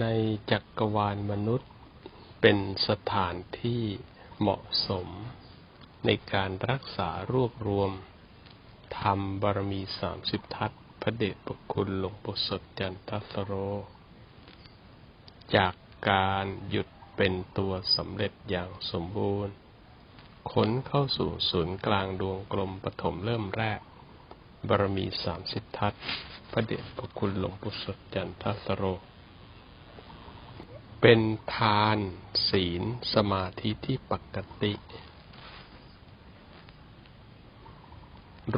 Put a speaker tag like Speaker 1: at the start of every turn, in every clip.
Speaker 1: ในจักรวาลมนุษย์เป็นสถานที่เหมาะสม ในการรักษารวบรวมธรรมบารมีสามสิบทัศพระเดชพระคุณหลวงปู่สดจันทสโร จากการหยุดเป็นตัวสำเร็จอย่างสมบูรณ์ค้นเข้าสู่ศูนย์กลางดวงกลมปฐมเริ่มแรก บารมีสามสิบทัศพระเดชพระคุณหลวงปู่สดจันทสโร เป็นทานศีลสมาธิที่ปกติ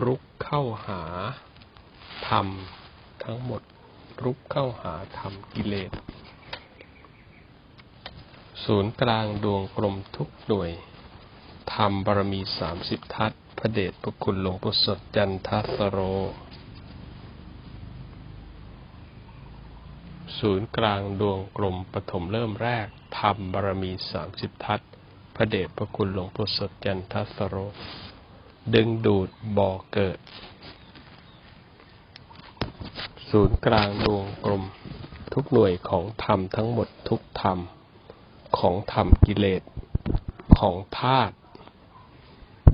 Speaker 1: รุกเข้าหาธรรมทั้งหมด รุกเข้าหาธรรมกิเลส ศูนย์กลางดวงกลมทุกหน่วยธรรมบารมีสามสิบทัศพระเดชพระคุณหลวงปู่สดจันทสโร ศูนย์กลางดวงกลมปฐมเริ่มแรกธรรมบารมีสามสิบทัศพระเดชพระคุณหลวงปู่สดจันทสโร ดึงดูดบ่อเกิด ศูนย์กลางดวงกลม ทุกหน่วยของธรรมทั้งหมดทุกธรรม ของธรรมกิเลส ของธาตุ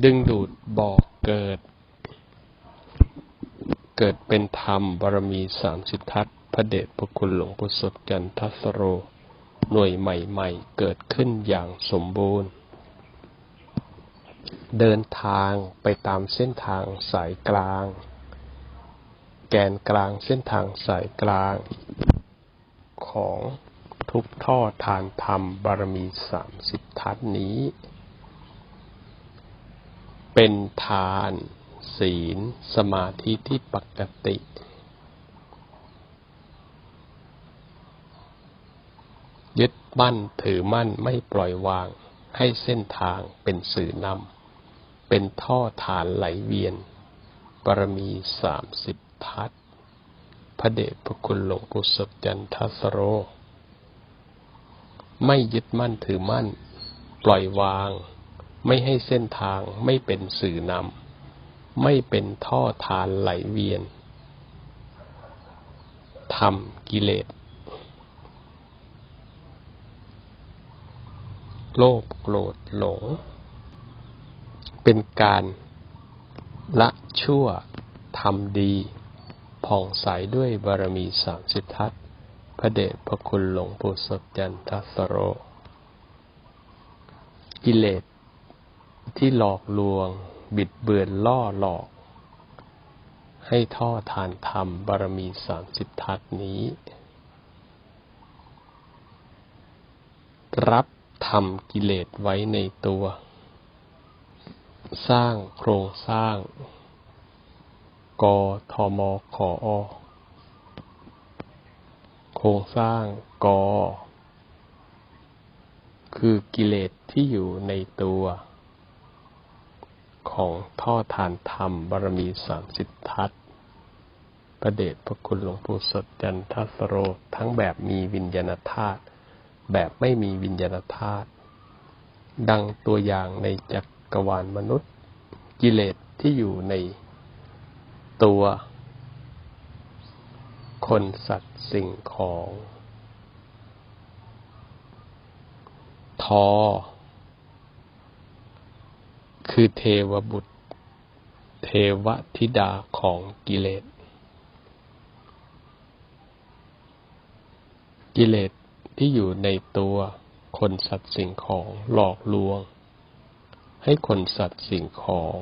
Speaker 1: ดึงดูดบ่อเกิด เกิดเป็นธรรมบารมีสามสิบทัศ พระเดชพระคุณหลวงปู่สดจันทสโร หน่วยใหม่ๆ เกิดขึ้นอย่างสมบูรณ์ เดินทางไปตามเส้นทางสายกลาง แกนกลางเส้นทางสายกลาง ของทุกท่อทานธรรมบารมีสามสิบทัศน์นี้ เป็นทาน ศีล สมาธิที่ปกติ ยึดมั่นถือมั่นไม่ปล่อยวาง ให้เส้นทางเป็นสื่อนำเป็นท่อฐานไหลเวียนบารมีสามสิบทัศพระเดชพระคุณหลวงปู่สดจันทสโร ไม่ยึดมั่นถือมั่น ปล่อยวาง ไม่ให้เส้นทางไม่เป็นสื่อนำไม่เป็นท่อฐานไหลเวียนทำกิเลส โลภโกรธหลง เป็นการละชั่วทำดี ผ่องใสด้วยบารมีสามสิบทัศน์พระเดชพระคุณหลวงปู่สดจันทสโร กิเลสที่หลอกลวง บิดเบือนล่อหลอก ให้ท่อทานธรรมบารมีสามสิบทัศน์นี้ รับ ทำกิเลสไว้ในตัว สร้างโครงสร้าง กทมขออโครงสร้างกคือกิเลสที่อยู่ในตัว ของท่อทานธรรมบารมีสามสิบทัศประเดชพระคุณหลวงปู่สดจันทสโรทั้งแบบมีวิญญาณธาตุ แบบไม่มีวิญญาณธาตุดังตัวอย่างในจักรวาลมนุษย์ กิเลสที่อยู่ในตัว คนสัตว์สิ่งของ ทอ คือเทวบุตร เทวธิดาของกิเลส กิเลส ที่อยู่ในตัวคนสัตว์สิ่งของหลอกลวง ให้คนสัตว์สิ่งของ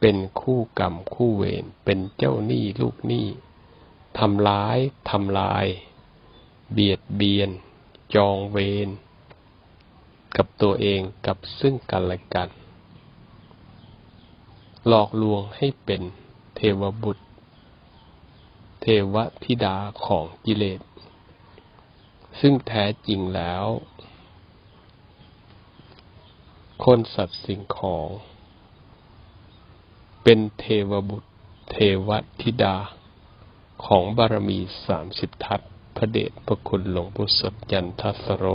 Speaker 1: เป็นคู่กรรมคู่เวรเป็นเจ้าหนี้ลูกหนี้ทำร้ายทำลาย เบียดเบียน จองเวรกับตัวเองกับซึ่งกันและกัน หลอกลวงให้เป็นเทวบุตร วธิดาของกิเลส ซึ่งแท้จริงแล้ว คนสัตว์สิ่งของ เป็นเทวบุตรเทวธิดาของบารมีสามสิบทัศพระเดชพระคุณหลวงปู่สดยันทัสโร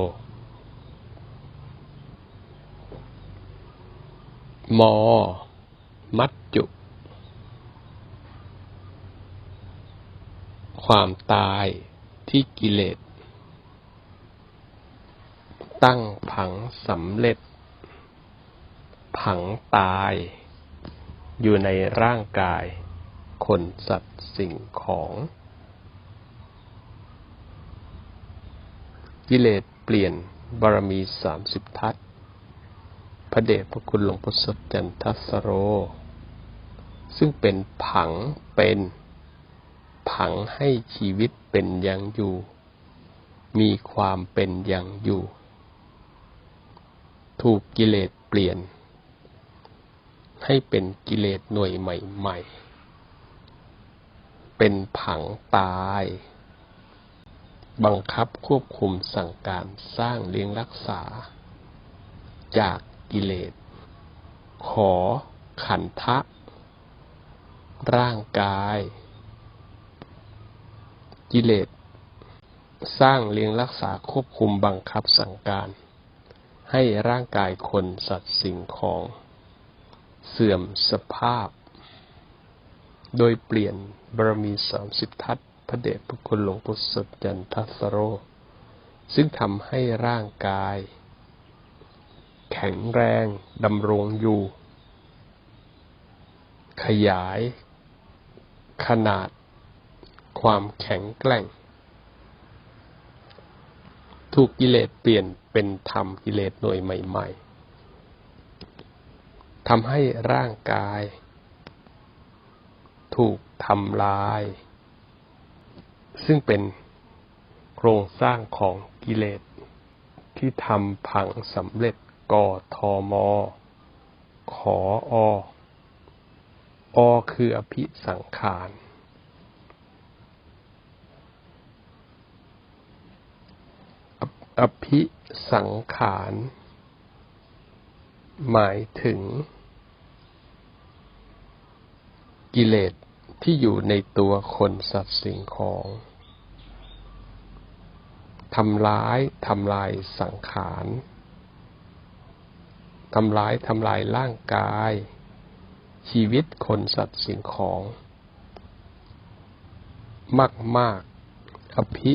Speaker 1: มอ มัจจุ ความตายที่กิเลส ตั้งผังสำเร็จ ผังตายอยู่ในร่างกาย คนสัตว์สิ่งของ กิเลสเปลี่ยนบารมีสามสิบทัศพระเดชพระคุณหลวงพ่อสดจันทสโร ซึ่งเป็นผังเป็น ผังให้ชีวิตเป็นอย่างอยู่ มีความเป็นอย่างอยู่ ถูกกิเลสเปลี่ยน ให้เป็นกิเลสหน่วยใหม่ ๆ เป็นผังตาย บังคับควบคุมสั่งการสร้างเลี้ยงรักษา จากกิเลส ขอขันทะ ร่างกาย กิเลส สร้างเลี้ยงรักษาควบคุมบังคับสั่งการ ให้ร่างกายคนสัตว์สิ่งของ เสื่อมสภาพ โดยเปลี่ยนบารมีสามสิบทัศพระเดชพระคุณหลวงปู่สดจันทสโร ซึ่งทำให้ร่างกาย แข็งแรงดำรงอยู่ ขยายขนาด ความแข็งแกร่ง ถูกกิเลสเปลี่ยนเป็นธรรมกิเลสหน่วยใหม่ ๆทำให้ร่างกาย ถูกทำลาย ซึ่งเป็นโครงสร้างของกิเลสที่ทำผังสำเร็จกอทอมอ ขอออคืออภิสังขาร อภิสังขาร หมายถึง กิเลสที่อยู่ในตัวคนสัตว์สิ่งของทำร้ายทำลายสังขารทำร้ายทำลายร่างกาย ชีวิตคนสัตว์สิ่งของ มากมากอภิ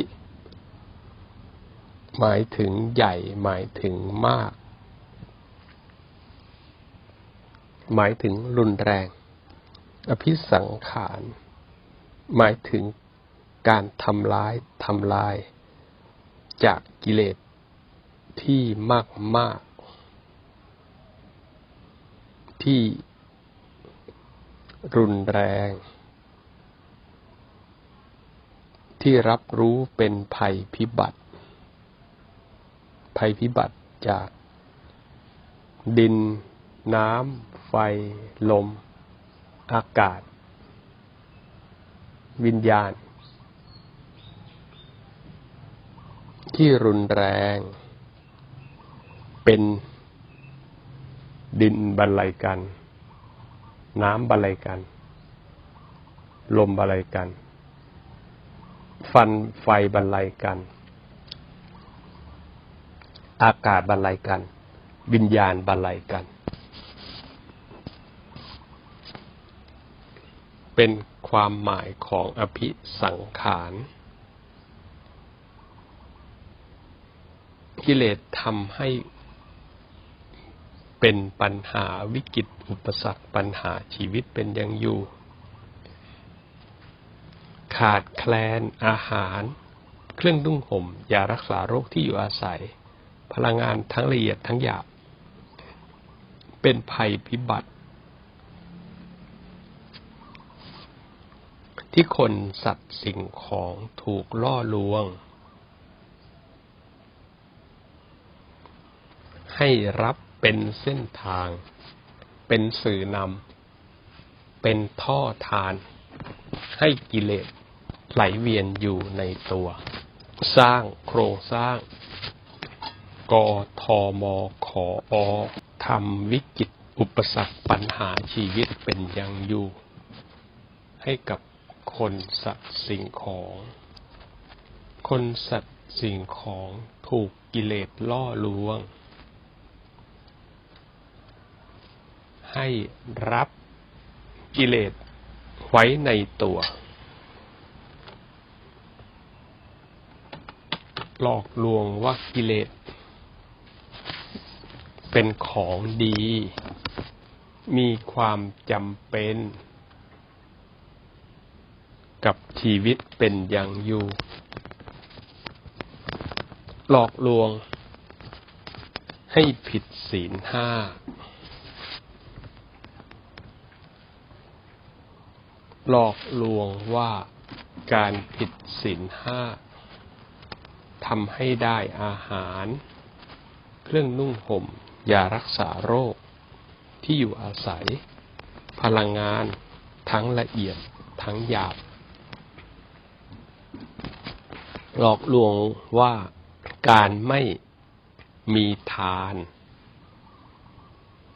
Speaker 1: หมายถึงใหญ่หมายถึงมาก หมายถึงรุนแรง อภิสังขาร หมายถึงการทำร้ายทำลาย จากกิเลสที่มากมาก ที่รุนแรง ที่รับรู้เป็นภัยพิบัติ ภัยพิบัติจาก ดิน น้ำ ไฟ ลม อากาศ วิญญาณ ที่รุนแรง เป็นดินบรรลัยกัน น้ำบรรลัยกัน ลมบรรลัยกัน ฟันไฟบรรลัยกัน อากาศบรรลัยกัน วิญญาณบรรลัยกัน เป็นความหมายของอภิสังขาร กิเลสทำให้เป็นปัญหาวิกฤตอุปสรรคปัญหาชีวิตเป็นอย่างอยู่ ขาดแคลนอาหาร เครื่องนุ่งห่มยารักษาโรคที่อยู่อาศัย พลังงานทั้งละเอียดทั้งหยาบ เป็นภัยพิบัติ ที่คนสัตว์สิ่งของถูกล่อลวง ให้รับเป็นเส้นทาง เป็นสื่อนำ เป็นท่อทาน ให้กิเลสไหลเวียนอยู่ในตัว สร้างโครงสร้าง กทมขออทำวิกฤตอุปสรรคปัญหาชีวิตเป็นยังอยู่ ให้กับคนสัตว์สิ่งของ คนสัตว์สิ่งของถูกกิเลสล่อลวง ให้รับกิเลสไว้ในตัว หลอกลวงว่ากิเลส เป็นของดี มีความจำเป็น กับชีวิตเป็นอย่างอยู่ หลอกลวง ให้ผิดศีลห้า หลอกลวงว่าการผิดศีลห้าทำให้ได้อาหาร เครื่องนุ่งห่ม ยารักษาโรค ที่อยู่อาศัย พลังงาน ทั้งละเอียด ทั้งหยาบ หลอกลวงว่าการไม่มีทาน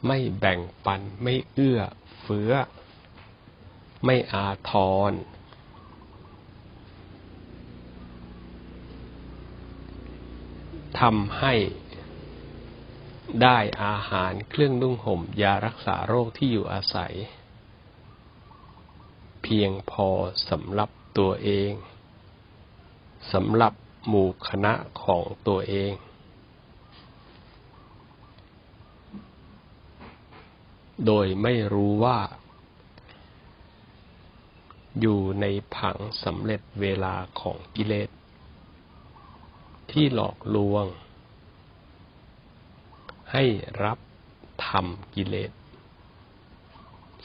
Speaker 1: ไม่แบ่งปัน ไม่เอื้อเฟื้อ ไม่อาทรทำให้ ได้อาหารเครื่องนุ่งห่ม ยารักษาโรคที่อยู่อาศัย เพียงพอสำหรับตัวเองสำหรับหมู่คณะของตัวเอง โดยไม่รู้ว่า อยู่ในผังสำเร็จเวลาของกิเลส ที่หลอกลวง ให้รับธรรมกิเลส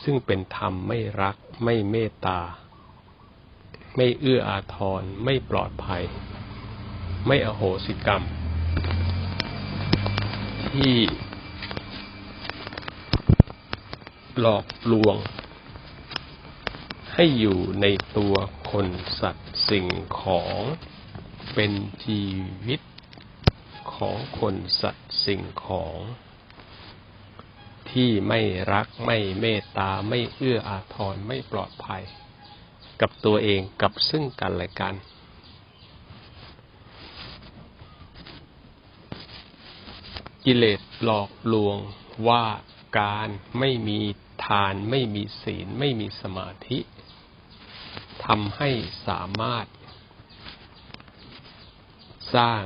Speaker 1: ซึ่งเป็นธรรมไม่รักไม่เมตตา ไม่เอื้ออาทร ไม่ปลอดภัย ไม่อโหสิกรรม ที่หลอกลวง ให้อยู่ในตัวคนสัตว์สิ่งของเป็นชีวิต ของคนสัตว์สิ่งของ ที่ไม่รักไม่เมตตาไม่เอื้ออาทรไม่ปลอดภัย กับตัวเองกับซึ่งกันและกัน กิเลสหลอกลวงว่าการไม่มีทานไม่มีศีลไม่มีสมาธิทำให้สามารถ สร้าง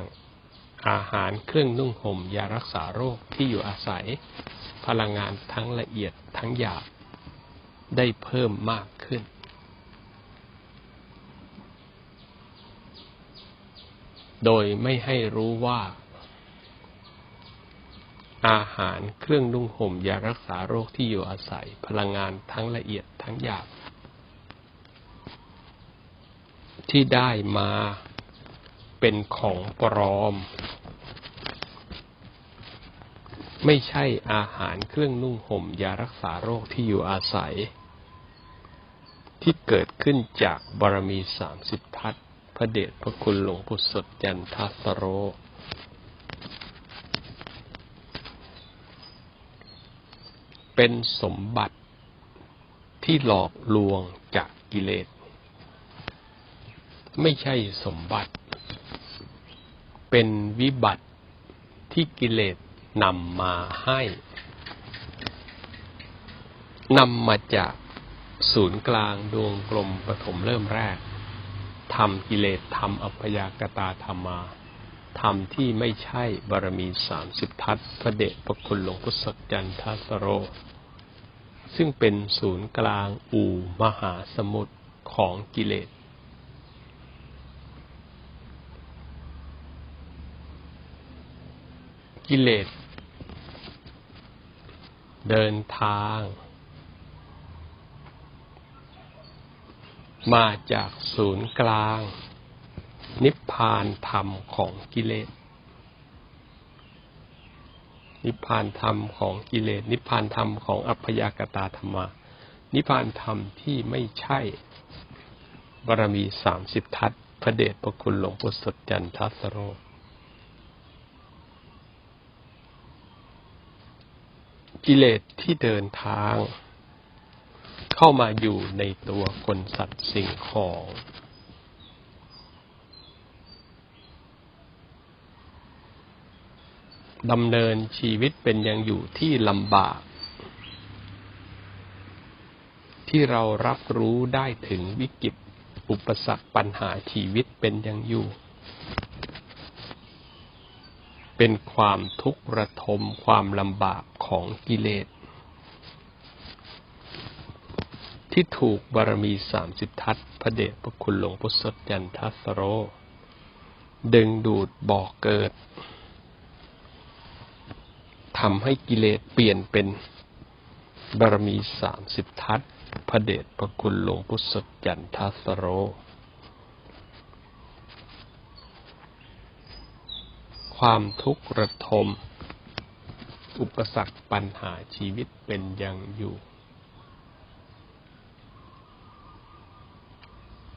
Speaker 1: อาหารเครื่องนุ่งห่มยารักษาโรคที่อยู่อาศัย พลังงานทั้งละเอียดทั้งหยาบได้เพิ่มมากขึ้น โดยไม่ให้รู้ว่า อาหารเครื่องนุ่งห่มยารักษาโรคที่อยู่อาศัย พลังงานทั้งละเอียดทั้งหยาบที่ได้มา เป็นของปลอม ไม่ใช่อาหารเครื่องนุ่งห่มยารักษาโรคที่อยู่อาศัย ที่เกิดขึ้นจากบารมีสามสิบทัศพระเดชพระคุณหลวงปู่สดจันทัสโร เป็นสมบัติที่หลอกลวงจากกิเลส ไม่ใช่สมบัติ เป็นวิบัติที่กิเลสนำมาให้นำมาจากศูนย์กลางดวงกลมปฐมเริ่มแรกทำกิเลสทำอัพยากตาธรรมาทำที่ไม่ใช่บารมีสามสิบทัศพระเดชพระคุณหลวงพุทธจันทัสโร ซึ่งเป็นศูนย์กลางอู่มหาสมุทรของกิเลส กิเลส เดินทาง มาจากศูนย์กลาง นิพพานธรรมของกิเลส นิพพานธรรมของกิเลส นิพพานธรรมของอัพยากตาธรรมานิพพานธรรมที่ไม่ใช่บารมีสามสิบทัศพระเดชพระคุณหลวงปู่สดจันทัสโร กิเลสที่เดินทาง เข้ามาอยู่ในตัวคนสัตว์สิ่งของ ดำเนินชีวิตเป็นยังอยู่ที่ลำบาก ที่เรารับรู้ได้ถึงวิกฤตอุปสรรคปัญหาชีวิตเป็นยังอยู่เป็นความทุกข์ระทมความลำบาก ของกิเลส ที่ถูกบารมีสามสิบทัศพระเดชพระคุณหลวงพุทธจันทัสโร ดึงดูดบ่อกเกิดทำให้กิเลสเปลี่ยนเป็นบารมีสามสิบทัศพระเดชพระคุณหลวงพุทธจันทัสโรความทุกข์ระทม อุปสรรคปัญหาชีวิตเป็นอย่างอยู่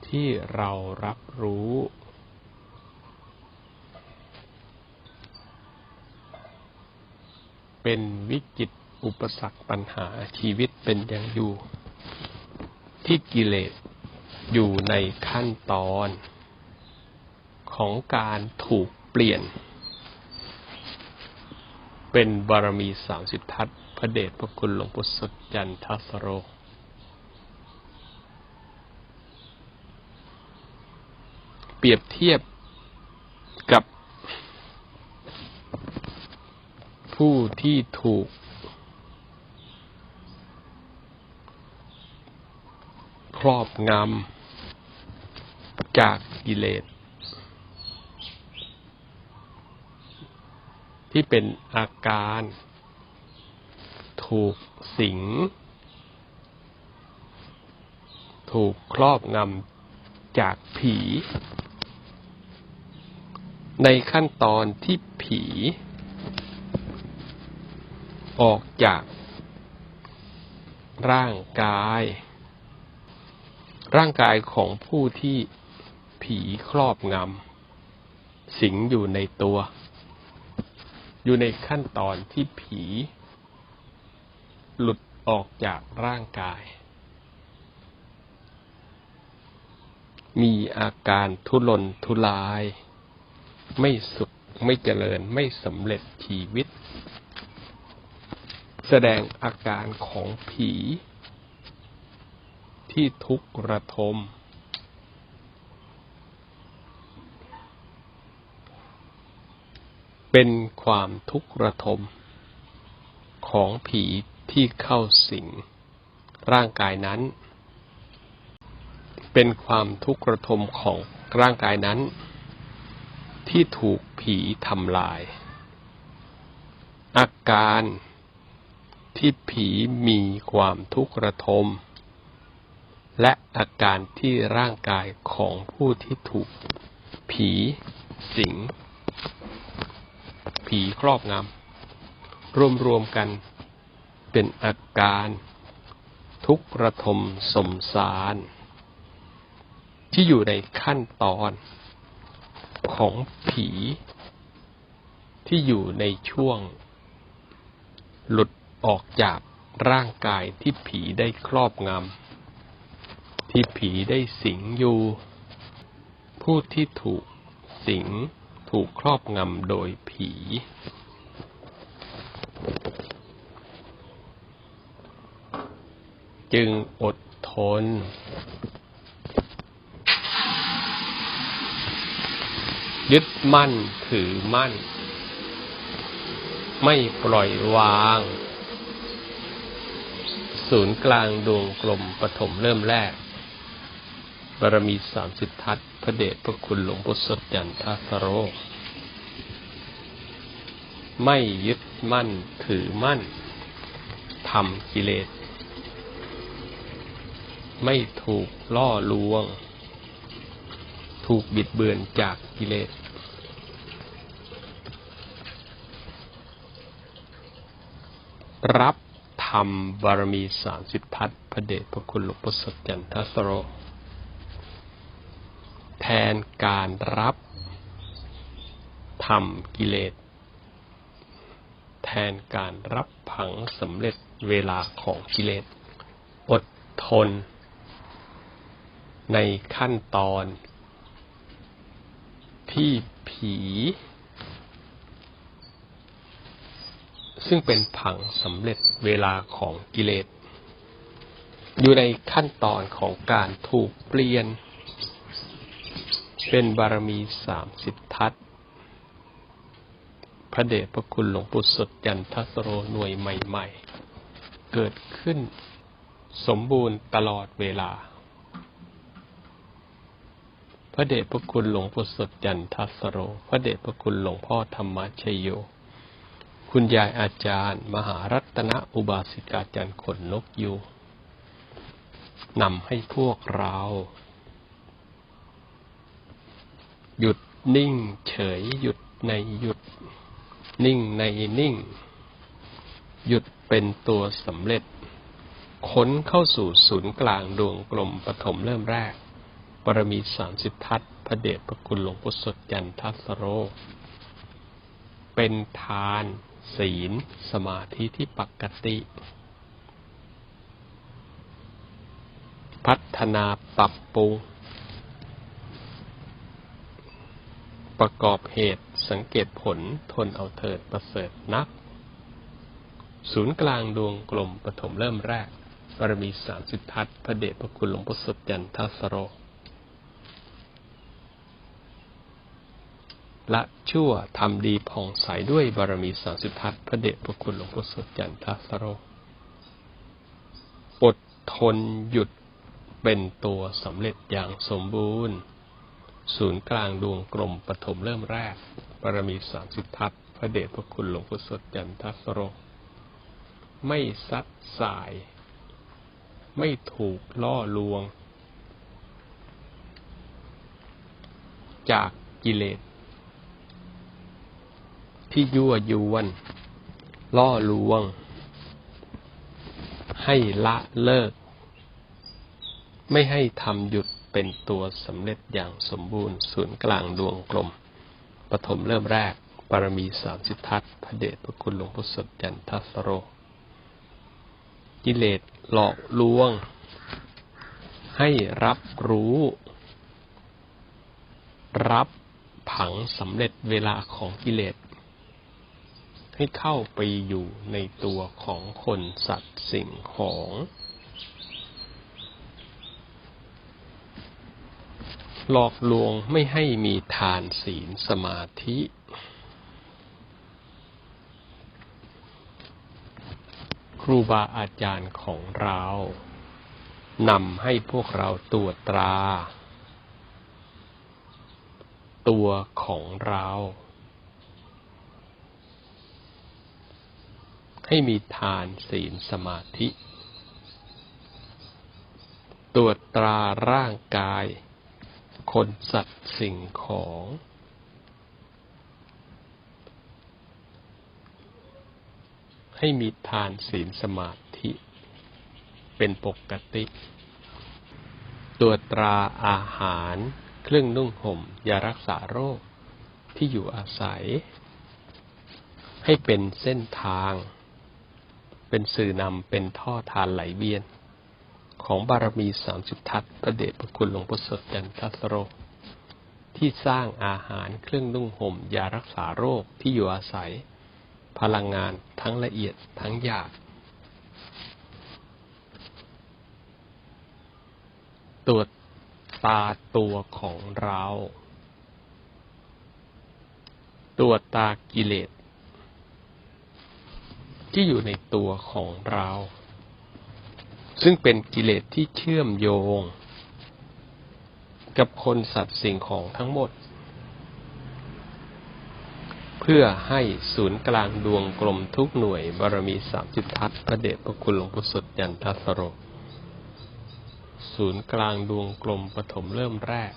Speaker 1: ที่เรารับรู้ เป็นวิกฤตอุปสรรคปัญหาชีวิตเป็นอย่างอยู่ ที่กิเลสอยู่ในขั้นตอน ของการถูกเปลี่ยน เป็นบารมีสามสิบทัศพระเดชพระคุณหลวงปู่สดจันทสโร เปรียบเทียบกับผู้ที่ถูกครอบงำจากกิเลส ที่เป็นอาการ ถูกสิง ถูกครอบงำจากผี ในขั้นตอนที่ผี ออกจาก ร่างกาย ร่างกายของผู้ที่ผีครอบงำสิงอยู่ในตัว อยู่ในขั้นตอนที่ผี หลุดออกจากร่างกาย มีอาการทุรนทุราย ไม่สุขไม่เจริญไม่สำเร็จชีวิต แสดงอาการของผี ที่ทุกข์ระทม เป็นความทุกข์ระทม ของผีที่เข้าสิงร่างกายนั้น เป็นความทุกข์ระทมของร่างกายนั้น ที่ถูกผีทำลาย อาการที่ผีมีความทุกข์ระทม และอาการที่ร่างกายของผู้ที่ถูกผีสิง ผีครอบงำรวมๆกันเป็นอาการทุกระทมสมสาร ที่อยู่ในขั้นตอนของผีที่อยู่ในช่วง หลุดออกจากร่างกายที่ผีได้ครอบงำที่ผีได้สิงอยู่ ผู้ที่ถูกสิง ถูกครอบงำโดยผี จึงอดทน ยึดมั่นถือมั่น ไม่ปล่อยวาง ศูนย์กลางดวงกลมปฐมเริ่มแรกบารมีสามสิบทัศพ ระเดชพระคุณหลวงพุทธสดยันทัสโร ไม่ยึดมั่นถือมั่นทำกิเลส ไม่ถูกล่อลวง ถูกบิดเบือนจากกิเลส รับธรรมบารมีสามสิบทัศพระเดชพระคุณหลวงพุทธสดยันทัสโร แทนการรับทำกิเลส แทนการรับผังสำเร็จเวลาของกิเลส อดทน ในขั้นตอน ที่ผี ซึ่งเป็นผังสำเร็จเวลาของกิเลส อยู่ในขั้นตอนของการถูกเปลี่ยน เป็นบารมีสามสิบทัศพระเดชพระคุณหลวงปู่สดยันทัสโรหน่วยใหม่ ๆ เกิดขึ้นสมบูรณ์ตลอดเวลา พระเดชพระคุณหลวงปู่สดยันทัสโร พระเดชพระคุณหลวงพ่อธรรมชยโย คุณยายอาจารย์ มหารัตนอุบาสิกาจารย์ขนนกยูงนำให้พวกเรา หยุดนิ่งเฉยหยุดในหยุด นิ่งในนิ่ง หยุดเป็นตัวสำเร็จ ค้นเข้าสู่ศูนย์กลางดวงกลมปฐมเริ่มแรกบารมีสามสิบทัศพระเดชพระคุณหลวงพุทธสดยันทัสโร เป็นทาน ศีล สมาธิที่ปกติ พัฒนาปรับปรุง ประกอบเหตุ สังเกตผลทนเอาเถิดประเสริฐนัก ศูนย์กลางดวงกลมปฐมเริ่มแรกบารมีสามสิบทัศพระเดชพระคุณหลวงพ่อสดยันทัสโร ละชั่วทำดีผ่องใสด้วยบารมีสามสิบทัศพระเดชพระคุณหลวงพ่อสดยันทัสโรอดทนหยุดเป็นตัวสำเร็จอย่างสมบูรณ์ ศูนย์กลางดวงกลมปฐมเริ่มแรกบารมีสามสิบทัศพระเดชพระคุณหลวงพ่อสดยันทัสโร ไม่ซัดสาย ไม่ถูกล่อลวง จากกิเลส ที่ยั่วยวน ล่อลวง ให้ละเลิก ไม่ให้ทำหยุด เป็นตัวสำเร็จอย่างสมบูรณ์ศูนย์กลางดวงกลม ปฐมเริ่มแรกปารมีสามสิททัศน์พระเดชพระคุณหลวงพุทธสดยันทัสโรกิเลสหลอกลวง ให้รับรู้ รับผังสำเร็จเวลาของกิเลส ให้เข้าไปอยู่ในตัวของคนสัตว์สิ่งของ หลอกลวงไม่ให้มีทานศีลสมาธิ ครูบาอาจารย์ของเรานำให้พวกเราตรวจตรา ตัวของเรา ให้มีทานศีลสมาธิ ตรวจตราร่างกาย คนสัตว์สิ่งของ ให้มีทานศีลสมาธิ เป็นปกติตรวตราอาหารเครื่องนุ่งห่มยารักษาโรคที่อยู่อาศัย ให้เป็นเส้นทาง เป็นสื่อนำเป็นท่อทานไหลเวียน ของบารมีสามสิบทัศน์พระเดชพระคุณหลวงพ่อสดยันทัสโร ที่สร้างอาหารเครื่องนุ่งห่มยารักษาโรคที่อยู่อาศัย พลังงานทั้งละเอียดทั้งหยาบตรวจตาตัวของเราตรวจตากิเลสที่อยู่ในตัวของเรา ซึ่งเป็นกิเลสที่เชื่อมโยง กับคนสัตว์สิ่งของทั้งหมด เพื่อให้ศูนย์กลางดวงกลมทุกหน่วยบารมีสามสิบทัศพระเดชพระคุณหลวงพุทธสดยันทัสโรศูนย์กลางดวงกลมปฐมเริ่มแรก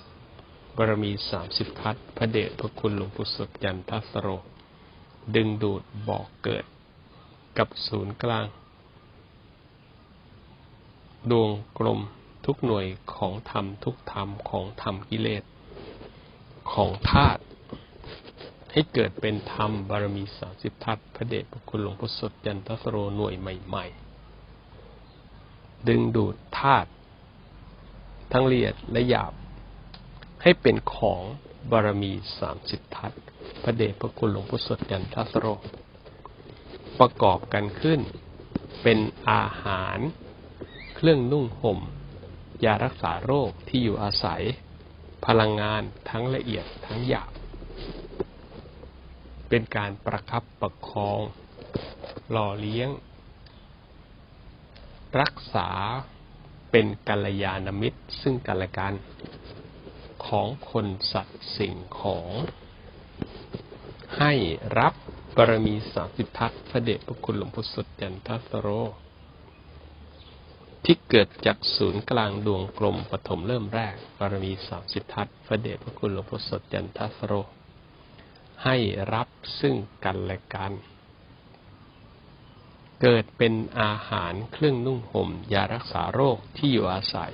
Speaker 1: บารมีสามสิบทัศพระเดชพระคุณหลวงพุทธสดยันทัสโร ดึงดูดบอกเกิด กับศูนย์กลาง ดวงกลมทุกหน่วยของธรรมทุกธรรมของธรรมกิเลส ของธาตุให้เกิดเป็นธรรมบารมีสามสิบทัศน์พระเดชพระคุณหลวงพุทธสดยันทัสโรหน่วยใหม่ ๆ ดึงดูดธาตุทั้งละเอียดและหยาบ ให้เป็นของบารมีสามสิบทัศน์พระเดชพระคุณหลวงพุทธสดยันทัสโร ประกอบกันขึ้นเป็นอาหาร เครื่องนุ่งห่ม ยารักษาโรคที่อยู่อาศัย พลังงานทั้งละเอียดทั้งหยาบ เป็นการประคับประคอง หล่อเลี้ยง รักษาเป็นกัลยาณมิตรซึ่งกันและกัน ของคนสัตว์สิ่งของ ให้รับบารมีสามสิบทัศพระเดชพระคุณหลวงพ่อสดจันทสโร ที่เกิดจากศูนย์กลางดวงกลมปฐมเริ่มแรกบารมีสามสิบทัศพระเดชพระคุณหลวงพ่อสดจันทสโร ให้รับซึ่งกันและกัน เกิดเป็นอาหารเครื่องนุ่งห่ม ยารักษาโรคที่อยู่อาศัย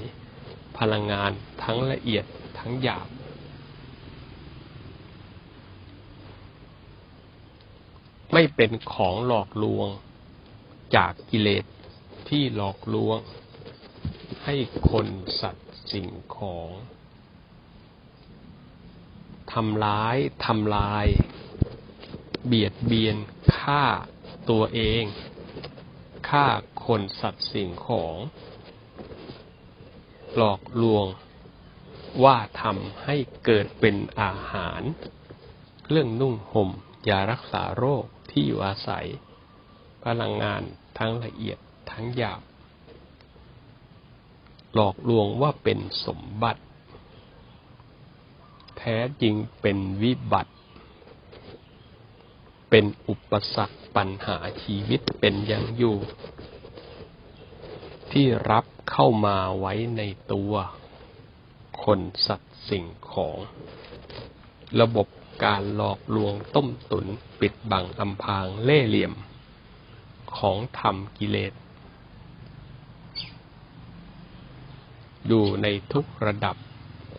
Speaker 1: พลังงานทั้งละเอียดทั้งหยาบ ไม่เป็นของหลอกลวงจากกิเลส ที่หลอกลวงให้คนสัตว์สิ่งของทำร้ายทำลาย เบียดเบียนฆ่าตัวเองฆ่าคนสัตว์สิ่งของ หลอกลวงว่าทำให้เกิดเป็นอาหารเรื่องนุ่งห่มยารักษาโรคที่อยู่อาศัย พลังงานทั้งละเอียด ทั้งหยาบ หลอกลวงว่าเป็นสมบัติ แท้จริงเป็นวิบัติ เป็นอุปสรรคปัญหาชีวิตเป็นอย่างอยู่ ที่รับเข้ามาไว้ในตัว คนสัตว์สิ่งของ ระบบการหลอกลวงต้มตุนปิดบังอำพางเล่เหลี่ยม ของธรรมกิเลส อยู่ในทุกระดับ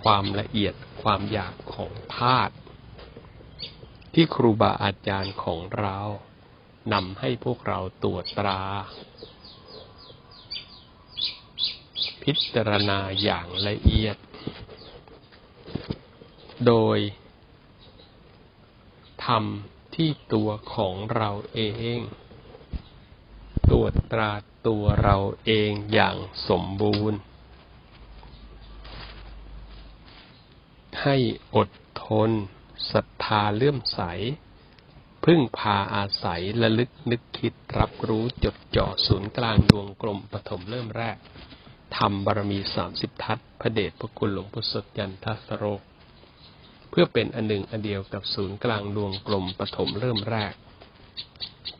Speaker 1: ความละเอียดความอยากของธาตุที่ครูบาอาจารย์ของเรานำให้พวกเราตรวจตรา พิจารณาอย่างละเอียด โดยทำที่ตัวของเราเอง ตรวจตราตัวเราเองอย่างสมบูรณ์ ให้อดทนศรัทธาเลื่อมใส พึ่งพาอาศัยระลึกนึกคิดรับรู้จดจ่อศูนย์กลางดวงกลมปฐมเริ่มแรกทำบารมีสามสิบทัศพระเดชพระคุณหลวงพุทธสดยันทัสโรเพื่อเป็นอันหนึ่งอันเดียวกับศูนย์กลางดวงกลมปฐมเริ่มแรก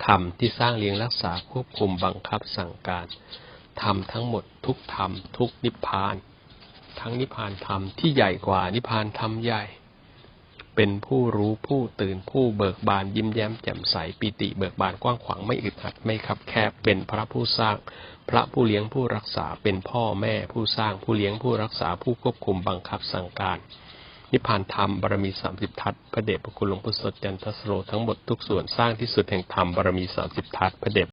Speaker 1: ธรรมที่สร้างเลี้ยงรักษาควบคุมบังคับสั่งการธรรมทั้งหมดทุกธรรมทุกนิพพาน ทั้งนิพพานธรรมที่ใหญ่กว่านิพพานธรรมใหญ่ เป็นผู้รู้ผู้ตื่นผู้เบิกบานยิ้มแย้มแจ่มใสปิติเบิกบานกว้างขวางไม่อึดอัดไม่คับแคบเป็นพระผู้สร้าง พระผู้เลี้ยงผู้รักษาเป็นพ่อแม่ผู้สร้างผู้เลี้ยงผู้รักษาผู้ควบคุมบังคับสั่งการนิพพานธรรมบารมีสามสิบทัศพระเดชพระคุณหลวงพุทธสดจันทสโรทั้งหมดทุกส่วนสร้างที่สุดแห่งธรรมบารมีสามสิบทัศพระเดช